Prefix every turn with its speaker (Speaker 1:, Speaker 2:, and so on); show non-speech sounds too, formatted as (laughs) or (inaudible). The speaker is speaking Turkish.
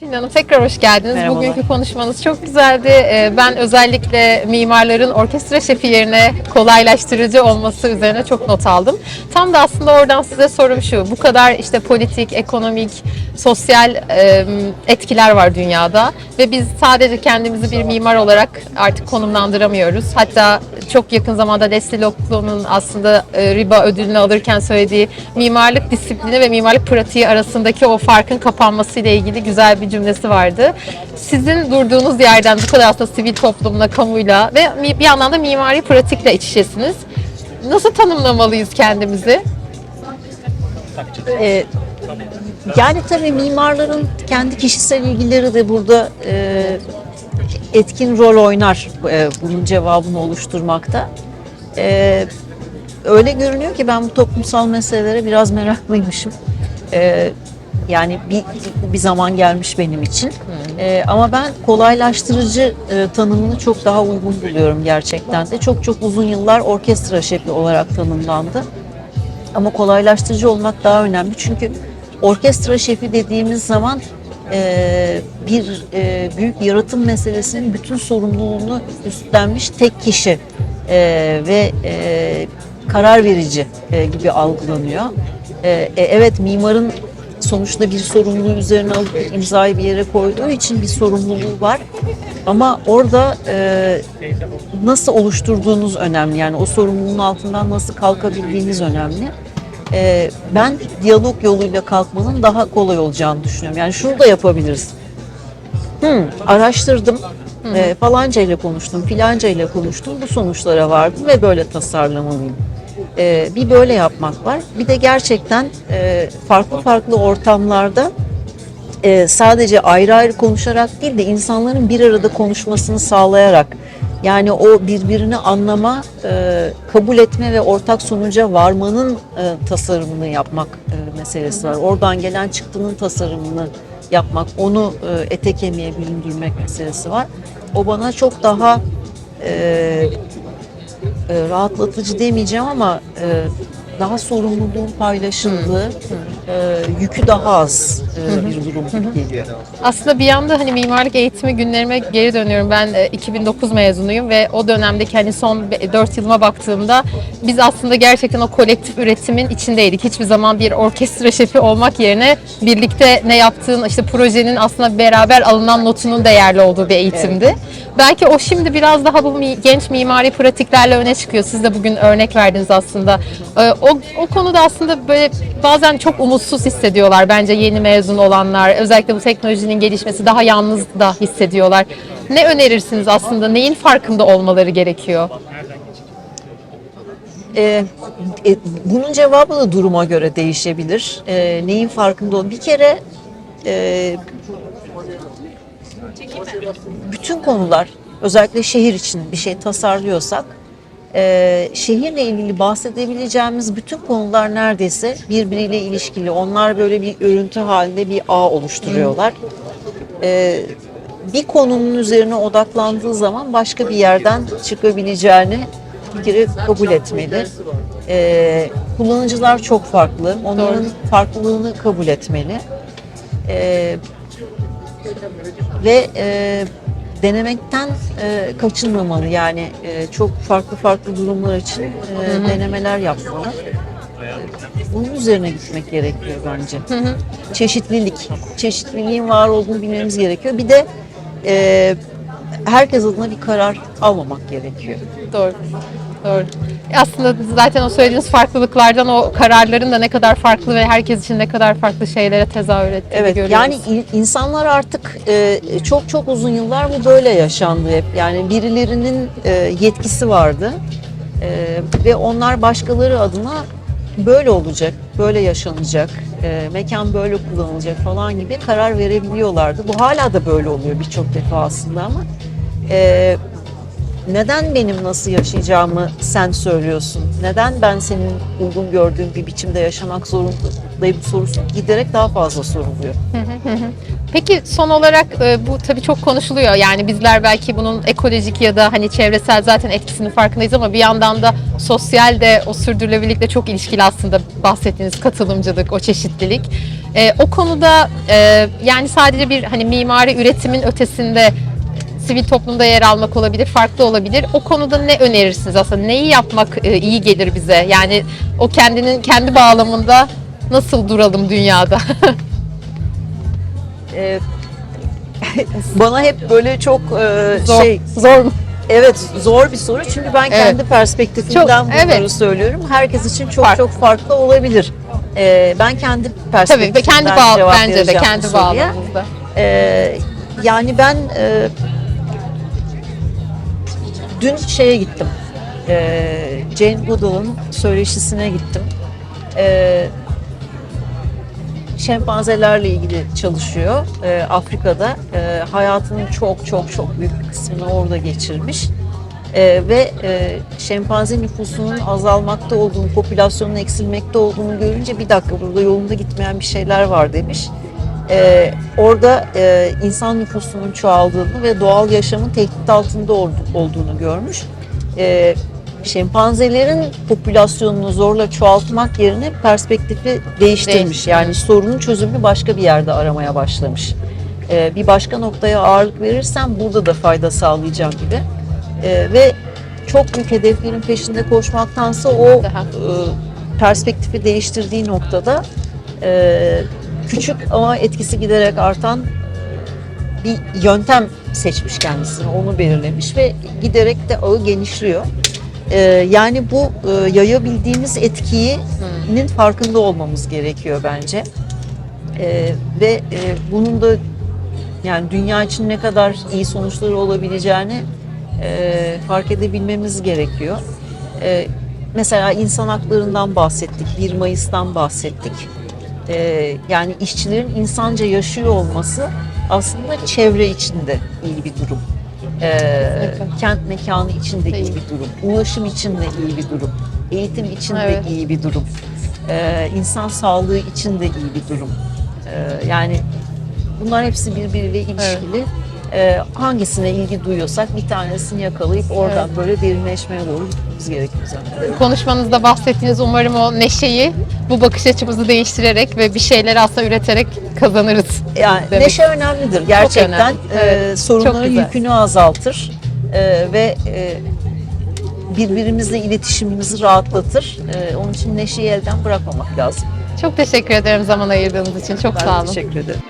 Speaker 1: Tülin Hanım tekrar hoş geldiniz.
Speaker 2: Merhabalar.
Speaker 1: Bugünkü konuşmanız çok güzeldi. Ee, Ben özellikle mimarların orkestra şefi yerine kolaylaştırıcı olması üzerine çok not aldım. Tam da aslında oradan size sorum şu. Bu kadar işte politik, ekonomik, sosyal etkiler var dünyada ve biz sadece kendimizi bir mimar olarak artık konumlandıramıyoruz. Hatta çok yakın zamanda Leslie Lockwood'un aslında e, riba ödülünü alırken söylediği mimarlık disiplini ve mimarlık pratiği arasındaki o farkın kapanması ile ilgili güzel bir cümlesi vardı. Sizin durduğunuz yerden bu kadar aslında sivil toplumla, kamuyla ve bir yandan da mimari pratikle iç içesiniz. Nasıl tanımlamalıyız kendimizi?
Speaker 2: Ee, yani tabii mimarların kendi kişisel ilgileri de burada e, etkin rol oynar e, bunun cevabını oluşturmakta. E, öyle görünüyor ki ben bu toplumsal meselelere biraz meraklıymışım. E, yani bir, bir zaman gelmiş benim için. E, ama ben kolaylaştırıcı e, tanımını çok daha uygun buluyorum gerçekten de. Çok çok uzun yıllar orkestra şefi olarak tanımlandı. Ama kolaylaştırıcı olmak daha önemli. Çünkü orkestra şefi dediğimiz zaman e, bir e, büyük yaratım meselesinin bütün sorumluluğunu üstlenmiş tek kişi e, ve e, karar verici e, gibi algılanıyor. E, e, evet mimarın sonuçta bir sorumluluğu üzerine alıp imzayı bir yere koyduğu için bir sorumluluğu var. Ama orada e, nasıl oluşturduğunuz önemli. Yani o sorumluluğun altından nasıl kalkabildiğiniz önemli. Ee, ben diyalog yoluyla kalkmanın daha kolay olacağını düşünüyorum. Yani şunu da yapabiliriz. Hmm, araştırdım, e, falanca ile konuştum, filanca ile konuştum, bu sonuçlara vardım ve böyle tasarlamalıyım. Ee, bir böyle yapmak var. Bir de gerçekten e, farklı farklı ortamlarda e, sadece ayrı ayrı konuşarak değil de insanların bir arada konuşmasını sağlayarak yani o birbirini anlama, e, kabul etme ve ortak sonuca varmanın e, tasarımını yapmak e, meselesi var. Oradan gelen çıktının tasarımını yapmak, onu e, ete kemiğe büründürmek meselesi var. O bana çok daha e, rahatlatıcı demeyeceğim ama daha sorumluluğun paylaşıldığı, e, yükü daha az e, bir durum gibi geliyor.
Speaker 1: Aslında bir yanda hani mimarlık eğitimi günlerime geri dönüyorum. Ben e, 2009 mezunuyum ve o dönemdeki hani son 4 yılıma baktığımda biz aslında gerçekten o kolektif üretimin içindeydik. Hiçbir zaman bir orkestra şefi olmak yerine birlikte ne yaptığın işte projenin aslında beraber alınan notunun değerli olduğu bir eğitimdi. Belki o şimdi biraz daha bu genç mimari pratiklerle öne çıkıyor. Siz de bugün örnek verdiniz aslında. O, o konuda aslında böyle bazen çok umutsuz hissediyorlar bence yeni mezun olanlar. Özellikle bu teknolojinin gelişmesi daha yalnız da hissediyorlar. Ne önerirsiniz aslında? Neyin farkında olmaları gerekiyor?
Speaker 2: E, e, bunun cevabı da duruma göre değişebilir. E, neyin farkında ol? Bir kere e, bütün konular özellikle şehir için bir şey tasarlıyorsak e, şehirle ilgili bahsedebileceğimiz bütün konular neredeyse birbiriyle ilişkili. Onlar böyle bir örüntü halinde bir ağ oluşturuyorlar. E, bir konunun üzerine odaklandığı zaman başka bir yerden çıkabileceğini bir kere kabul etmeli. E, kullanıcılar çok farklı. Onların farklılığını kabul etmeli. E, ve e, denemekten e, kaçınmamalı. Yani e, çok farklı farklı durumlar için e, denemeler yapmalı. Bunun üzerine gitmek gerekiyor bence. Çeşitlilik. Çeşitliliğin var olduğunu bilmemiz gerekiyor. Bir de e, herkes adına bir karar almamak gerekiyor.
Speaker 1: Doğru. Doğru. Aslında zaten o söylediğiniz farklılıklardan o kararların da ne kadar farklı ve herkes için ne kadar farklı şeylere tezahür ettiğini
Speaker 2: Evet
Speaker 1: görüyoruz.
Speaker 2: yani in- insanlar artık e, çok çok uzun yıllar bu böyle yaşandı hep. Yani birilerinin e, yetkisi vardı E, ve onlar başkaları adına böyle olacak, böyle yaşanacak, e, mekan böyle kullanılacak falan gibi karar verebiliyorlardı. Bu hala da böyle oluyor birçok defa aslında ama e, neden benim nasıl yaşayacağımı sen söylüyorsun? Neden ben senin uygun gördüğün bir biçimde yaşamak zorundayım sorusu giderek daha fazla soruluyor.
Speaker 1: Peki son olarak e, bu tabii çok konuşuluyor. Yani bizler belki bunun ekolojik ya da hani çevresel zaten etkisinin farkındayız ama bir yandan da sosyal de o sürdürülebilirlikle çok ilişkili aslında bahsettiğiniz katılımcılık, o çeşitlilik. E, o konuda e, yani sadece bir hani mimari üretimin ötesinde sivil toplumda yer almak olabilir, farklı olabilir. O konuda ne önerirsiniz aslında? Neyi yapmak e, iyi gelir bize? Yani o kendinin kendi bağlamında nasıl duralım dünyada?
Speaker 2: Ee, (laughs) bana hep böyle çok e,
Speaker 1: Zor.
Speaker 2: şey
Speaker 1: Zor mu?
Speaker 2: evet zor bir soru çünkü ben
Speaker 1: Evet.
Speaker 2: kendi perspektifimden
Speaker 1: Çok-
Speaker 2: bunları
Speaker 1: evet.
Speaker 2: söylüyorum. Herkes için çok
Speaker 1: Farklı.
Speaker 2: çok farklı olabilir. Ee, ben kendi
Speaker 1: Tabii
Speaker 2: perspektifimden
Speaker 1: ve kendi bağ
Speaker 2: cevap
Speaker 1: bence de kendi bağlamımızda.
Speaker 2: Ee, yani ben e, dün şeye gittim. Ee, Jane Goodall'ın söyleşisine gittim. Ee, şempanzelerle ilgili çalışıyor. Ee, Afrika'da e, hayatının çok çok çok büyük bir kısmını orada geçirmiş. Ee, ve e, şempanze nüfusunun azalmakta olduğunu, popülasyonun eksilmekte olduğunu görünce bir dakika burada yolunda gitmeyen bir şeyler var demiş. Ee, orada e, insan nüfusunun çoğaldığını ve doğal yaşamın tehdit altında ol- olduğunu görmüş. Ee, şempanzelerin popülasyonunu zorla çoğaltmak yerine perspektifi değiştirmiş. Yani sorunun çözümünü başka bir yerde aramaya başlamış. Ee, bir başka noktaya ağırlık verirsem burada da fayda sağlayacağım gibi. Ee, ve çok büyük hedeflerin peşinde koşmaktansa o e, perspektifi değiştirdiği noktada e, küçük ama etkisi giderek artan bir yöntem seçmiş kendisine, onu belirlemiş ve giderek de ağı genişliyor. Ee, yani bu e, yayabildiğimiz etkinin farkında olmamız gerekiyor bence. Ee, ve e, bunun da yani dünya için ne kadar iyi sonuçları olabileceğini e, fark edebilmemiz gerekiyor. E, mesela insan haklarından bahsettik, 1 Mayıs'tan bahsettik. E, yani işçilerin insanca yaşıyor olması aslında çevre içinde iyi bir durum. E, kent mekanı içinde iyi
Speaker 1: İyi.
Speaker 2: bir durum. Ulaşım içinde iyi bir durum. Eğitim içinde
Speaker 1: Evet.
Speaker 2: iyi bir durum. E, insan sağlığı içinde iyi bir durum. E, yani bunlar hepsi birbiriyle ilişkili. E, hangisine ilgi duyuyorsak bir tanesini yakalayıp oradan böyle derinleşmeye doğru gitmemiz gerekiyor zannediyorum.
Speaker 1: Konuşmanızda bahsettiğiniz umarım o neşeyi bu bakış açımızı değiştirerek ve bir şeyler aslında üreterek kazanırız.
Speaker 2: Yani
Speaker 1: Demek.
Speaker 2: neşe önemlidir. Gerçekten
Speaker 1: önemli.
Speaker 2: e,
Speaker 1: Evet, çok
Speaker 2: sorunların yükünü azaltır e, ve e, birbirimizle iletişimimizi rahatlatır. E, onun için neşeyi elden bırakmamak lazım.
Speaker 1: Çok teşekkür ederim zaman ayırdığınız için. Çok
Speaker 2: Ben
Speaker 1: sağ olun.
Speaker 2: teşekkür ederim.